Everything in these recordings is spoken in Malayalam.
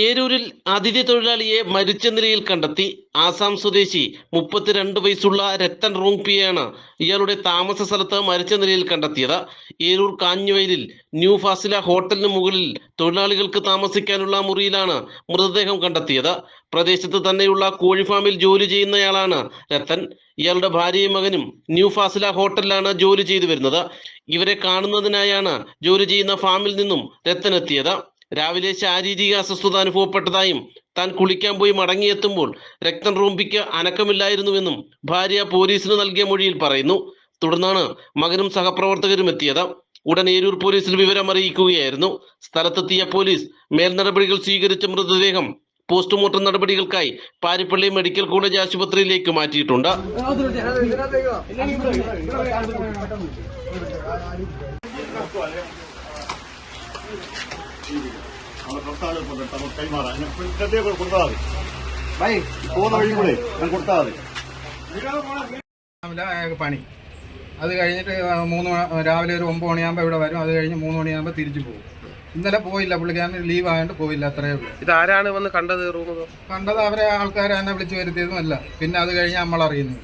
ഏരൂരിൽ അതിഥി തൊഴിലാളിയെ മരിച്ച നിലയിൽ കണ്ടെത്തി. ആസാം സ്വദേശി മുപ്പത്തിരണ്ട് വയസ്സുള്ള രത്തൻ റോങ്പിയാണ് ഇയാളുടെ താമസ സ്ഥലത്ത് മരിച്ച നിലയിൽ കണ്ടെത്തിയത്. ഏരൂർ കാഞ്ഞുവയലിൽ ന്യൂ ഫാസില ഹോട്ടലിന് മുകളിൽ തൊഴിലാളികൾക്ക് താമസിക്കാനുള്ള മുറിയിലാണ് മൃതദേഹം കണ്ടെത്തിയത്. പ്രദേശത്ത് തന്നെയുള്ള കോഴിഫാമിൽ ജോലി ചെയ്യുന്നയാളാണ് രത്തൻ. ഇയാളുടെ ഭാര്യയും മകനും ന്യൂ ഫാസില ഹോട്ടലിലാണ് ജോലി ചെയ്തു വരുന്നത്. ഇവരെ കാണുന്നതിനായാണ് ജോലി ചെയ്യുന്ന ഫാമിൽ നിന്നും രത്തൻ എത്തിയത്. രാവിലെ ശാരീരിക അസ്വസ്ഥത അനുഭവപ്പെട്ടതായും താൻ കുളിക്കാൻ പോയി മടങ്ങിയെത്തുമ്പോൾ രക്തം റൂംപിക്ക് അനക്കമില്ലായിരുന്നുവെന്നും ഭാര്യ പോലീസിന് നൽകിയ മൊഴിയിൽ പറയുന്നു. തുടർന്നാണ് മകനും സഹപ്രവർത്തകരും എത്തിയത്. ഉടൻ ഏരൂർ പോലീസിൽ വിവരം അറിയിക്കുകയായിരുന്നു. സ്ഥലത്തെത്തിയ പോലീസ് മേൽനടപടികൾ സ്വീകരിച്ച മൃതദേഹം പോസ്റ്റ്മോർട്ടം നടപടികൾക്കായി പാരിപ്പള്ളി മെഡിക്കൽ കോളേജ് ആശുപത്രിയിലേക്ക് മാറ്റിയിട്ടുണ്ട്. കൈമാറാം ശ്രദ്ധയെ കൊടുത്താൽ മതി ബൈ പോകുന്ന വഴി കൂടെ ഞാൻ കൊടുത്താൽ മതി പണി. അത് കഴിഞ്ഞിട്ട് മൂന്ന് മണി- രാവിലെ ഒരു ഒമ്പത് മണിയാകുമ്പോൾ ഇവിടെ വരും. അത് കഴിഞ്ഞ് മൂന്ന് മണിയാകുമ്പോൾ തിരിച്ചു പോകും. ഇന്നലെ പോയില്ല പുള്ളിക്കാരന് ലീവ് ആയതുകൊണ്ട് പോയില്ല അത്രയേ ഉള്ളൂ. ആരാണ് വന്ന് കണ്ടത് കണ്ടത് അവരെ ആൾക്കാരെ എന്നെ വിളിച്ചു വരുത്തിയതുമല്ല പിന്നെ അത് കഴിഞ്ഞ് നമ്മൾ അറിയുന്നു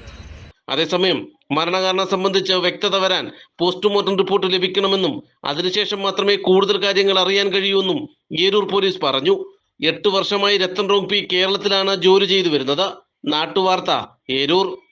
അതേസമയം മരണകാരണം സംബന്ധിച്ച് വ്യക്തത വരാൻ പോസ്റ്റ്മോർട്ടം റിപ്പോർട്ട് ലഭിക്കണമെന്നും അതിനുശേഷം മാത്രമേ കൂടുതൽ കാര്യങ്ങൾ അറിയാൻ കഴിയൂവെന്നും ഏരൂർ പോലീസ് പറഞ്ഞു. എട്ട് വർഷമായി രത്തൻ റോങ്പി കേരളത്തിലാണ് ജോലി ചെയ്തു വരുന്നത്. നാട്ടുവാർത്ത ഏരൂർ.